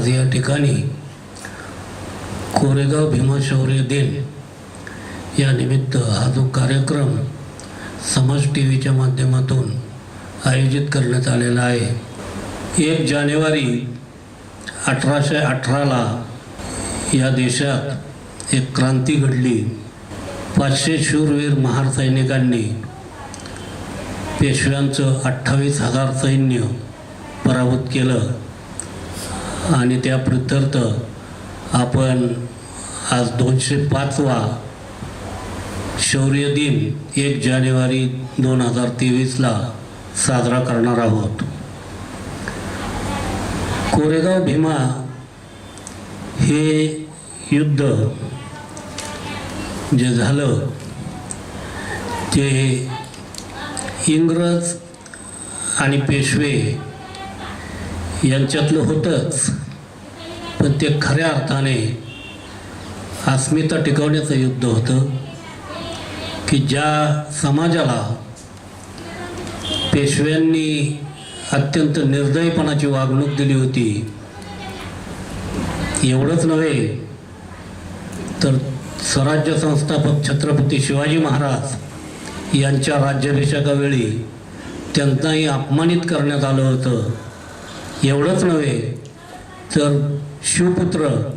आज या ठिकाणी कोरेगाव भीमाशौर्य दिन या निमित्त हा जो कार्यक्रम समाज टी व्हीच्या माध्यमातून आयोजित करण्यात आलेला आहे. एक जानेवारी अठराशे अठराला या देशात एक क्रांती घडली. पाचशे शूरवीर महार सैनिकांनी पेशव्यांचं अठ्ठावीस हजार सैन्य पराभूत केलं. आणि त्या प्रत्यर्थ आपण आज दोनशे पाचवा शौर्य दिन एक जानेवारी दोन हजार तेवीसला साजरा करणार आहोत. कोरेगाव भीमा हे युद्ध जे झालं ते इंग्रज आणि पेशवे यांच्यातलं होतंच. पण ते खऱ्या अर्थाने अस्मिता टिकवण्याचं युद्ध होतं की ज्या समाजाला पेशव्यांनी अत्यंत निर्दयपणाची वागणूक दिली होती एवढंच नव्हे तर स्वराज्य संस्थापक छत्रपती शिवाजी महाराज यांच्या राज्याभिषेकावेळी त्यांनाही अपमानित करण्यात आलं होतं. एवढंच नव्हे तर शिवपुत्र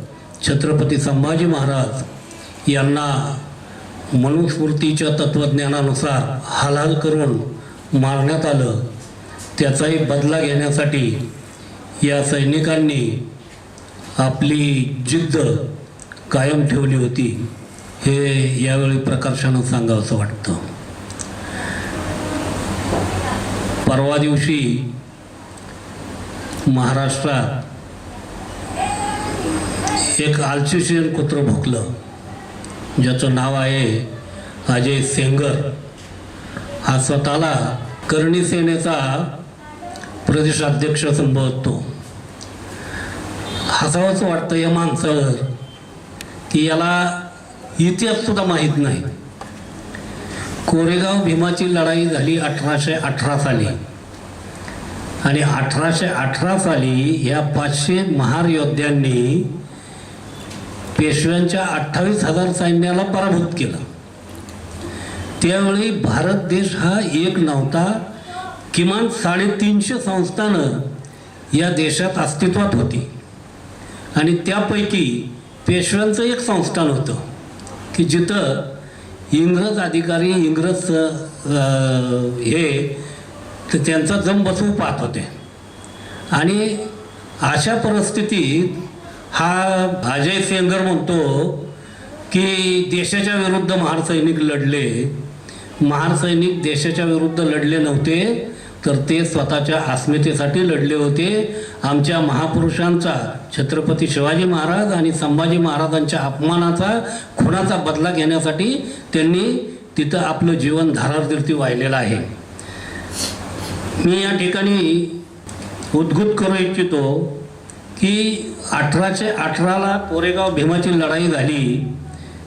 छत्रपती संभाजी महाराज यांना मनुस्मृतीच्या तत्त्वज्ञानानुसार हालहाल करून मारण्यात आलं. त्याचाही बदला घेण्यासाठी या सैनिकांनी आपली जिद्द कायम ठेवली होती. हे यावेळी प्रकर्षानं सांगावंसं वाटतं. परवा दिवशी महाराष्ट्रात एक आल्सिशियन कुत्रं भोकलं. ज्याचं नाव आहे अजय सेंगर. हा स्वतःला करणी सेनेचा प्रदेशाध्यक्ष संबोधतो. हसावंच वाटतं या माणसावर की याला इतिहाससुद्धा माहीत नाही. कोरेगाव भीमाची लढाई झाली अठराशे अठरा साली. आणि अठराशे अठरा साली या पाचशे महार योद्ध्यांनी पेशव्यांच्या अठ्ठावीस हजार सैन्याला पराभूत केलं. त्यावेळी भारत देश हा एक नव्हता किमान साडेतीनशे संस्थानं या देशात अस्तित्वात होती. आणि त्यापैकी पेशव्यांचं एक संस्थान होतं की जिथं इंग्रज अधिकारी इंग्रज हे तर त्यांचा जम बसवू पाहत होते. आणि अशा परिस्थितीत हा अजय सेंगर म्हणतो की देशाच्या विरुद्ध महारसैनिक लढले. महारसैनिक देशाच्या विरुद्ध लढले नव्हते तर ते स्वतःच्या अस्मितेसाठी लढले होते. आमच्या महापुरुषांचा छत्रपती शिवाजी महाराज आणि संभाजी महाराजांच्या अपमानाचा खुणाचा बदला घेण्यासाठी त्यांनी तिथं आपलं जीवन धारातीर्थी वाहिलेलं आहे. मी या ठिकाणी उद्घुत करू इच्छितो की अठराशे अठराला कोरेगाव भीमाची लढाई झाली.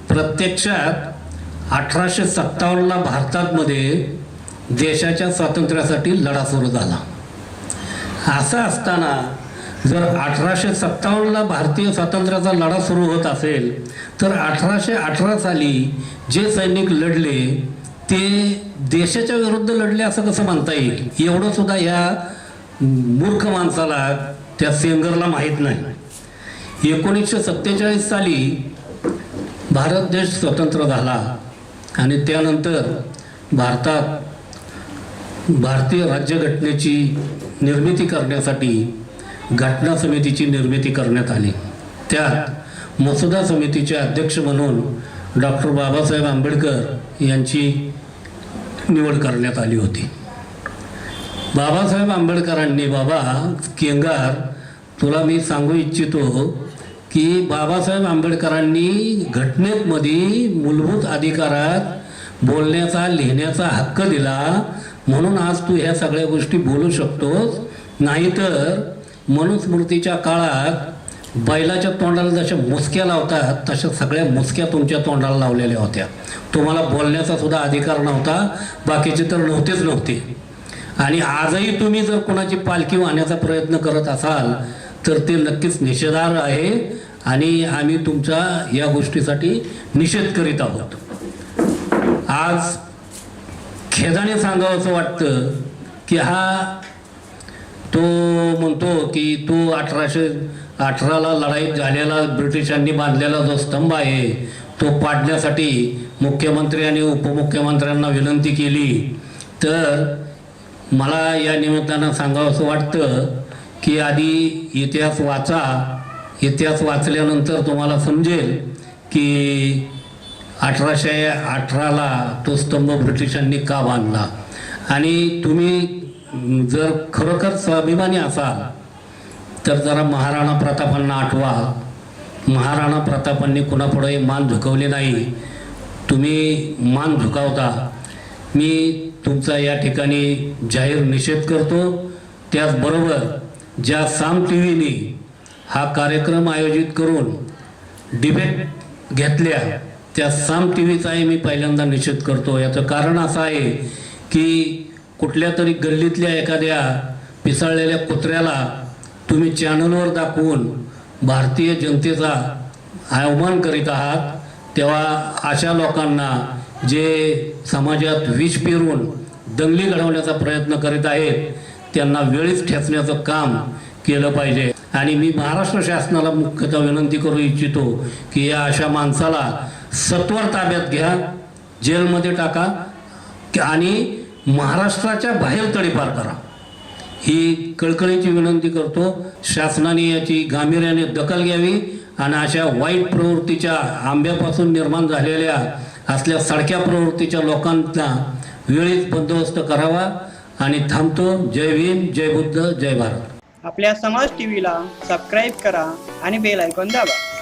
प्रत्यक्षात अठराशे सत्तावन्नला भारतामध्ये देशाच्या स्वातंत्र्यासाठी लढा सुरू झाला. असं असताना जर अठराशे सत्तावन्नला भारतीय स्वातंत्र्याचा लढा सुरू होत असेल तर अठराशे अठरा साली जे सैनिक लढले ते देशाच्या विरुद्ध लढले असं कसं म्हणता येईल? एवढं सुद्धा या मूर्ख माणसाला त्या सेंगरला माहीत नाही. एकोणीसशे सत्तेचाळीस साली भारत देश स्वतंत्र झाला आणि त्यानंतर भारतात भारतीय राज्यघटनेची निर्मिती करण्यासाठी घटना समितीची निर्मिती करण्यात आली. त्यात मसुदा समितीचे अध्यक्ष म्हणून डॉक्टर बाबासाहेब आंबेडकर यांची निवड करण्यात आली होती. बाबासाहेब आंबेडकरांनी बाबा केंगार तुला मी सांगू इच्छितो की बाबासाहेब आंबेडकरांनी घटनेमध्ये मूलभूत अधिकारात बोलण्याचा लिहिण्याचा हक्क दिला. म्हणून आज तू ह्या सगळ्या गोष्टी बोलू शकतोस. नाहीतर मनुस्मृतीच्या काळात बैलाच्या तोंडाला जशा मुसक्या लावतात तशा सगळ्या मुसक्या तुमच्या तोंडाला लावलेल्या होत्या. तुम्हाला बोलण्याचा सुद्धा अधिकार नव्हता बाकीचे तर नव्हतेच नव्हते. आणि आजही तुम्ही जर कोणाची पालखी वाहण्याचा प्रयत्न करत असाल तर ते नक्कीच निषेधार्ह आहे आणि आम्ही तुमच्या या गोष्टीसाठी निषेध करीत आहोत. आज खेदाने सांगावं असं वाटतं की हा तो म्हणतो की तो अठराशे अठराला लढाईत झालेला ब्रिटिशांनी बांधलेला जो स्तंभ आहे तो पाडण्यासाठी मुख्यमंत्री आणि उपमुख्यमंत्र्यांना विनंती केली. तर मला या निमित्तानं सांगावं असं वाटतं की आधी इतिहास वाचा. इतिहास वाचल्यानंतर तुम्हाला समजेल की अठराशे अठराला तो स्तंभ ब्रिटिशांनी का बांधला? आणि तुम्ही जर खरोखर स्वाभिमानी असाल तर जरा महाराणा प्रतापांना आठवा. महाराणा प्रतापांनी कुणापुढे मान झुकवले नाही. तुम्ही मान झुकावता. मी तुमचा या ठिकाणी जाहीर निषेध करतो. त्याचबरोबर ज्या साम टी व्हीने हा कार्यक्रम आयोजित करून डिबेट घेतल्या त्या साम टी व्हीचाही मी पहिल्यांदा निषेध करतो. याचं कारण असं आहे की कुठल्या तरी गल्लीतल्या एखाद्या पिसाळलेल्या कुत्र्याला तुम्ही चॅनलवर दाखवून भारतीय जनतेचा अवमान करीत आहात तेव्हा अशा लोकांना जे समाजात विष पेरून दंगली घडवण्याचा प्रयत्न करीत आहेत त्यांना वेळीच ठेचण्याचं काम केलं पाहिजे. आणि मी महाराष्ट्र शासनाला मुख्यतः विनंती करू इच्छितो की या अशा माणसाला सत्वर ताब्यात घ्या जेलमध्ये टाका आणि महाराष्ट्राच्या बाहेर तडीपार करा. ही कळकळीची विनंती करतो. शासनाने याची गांभीर्याने दखल घ्यावी आणि अशा वाईट प्रवृत्तीच्या आंब्यापासून निर्माण झालेल्या असल्या सडक्या प्रवृत्तीच्या लोकांना वेळीच बंदोबस्त करावा आणि थांबतो. जय भीम जय बुद्ध जय भारत. आपल्या समाज टीव्हीला सबस्क्राईब करा आणि बेल ऐकून दाबा.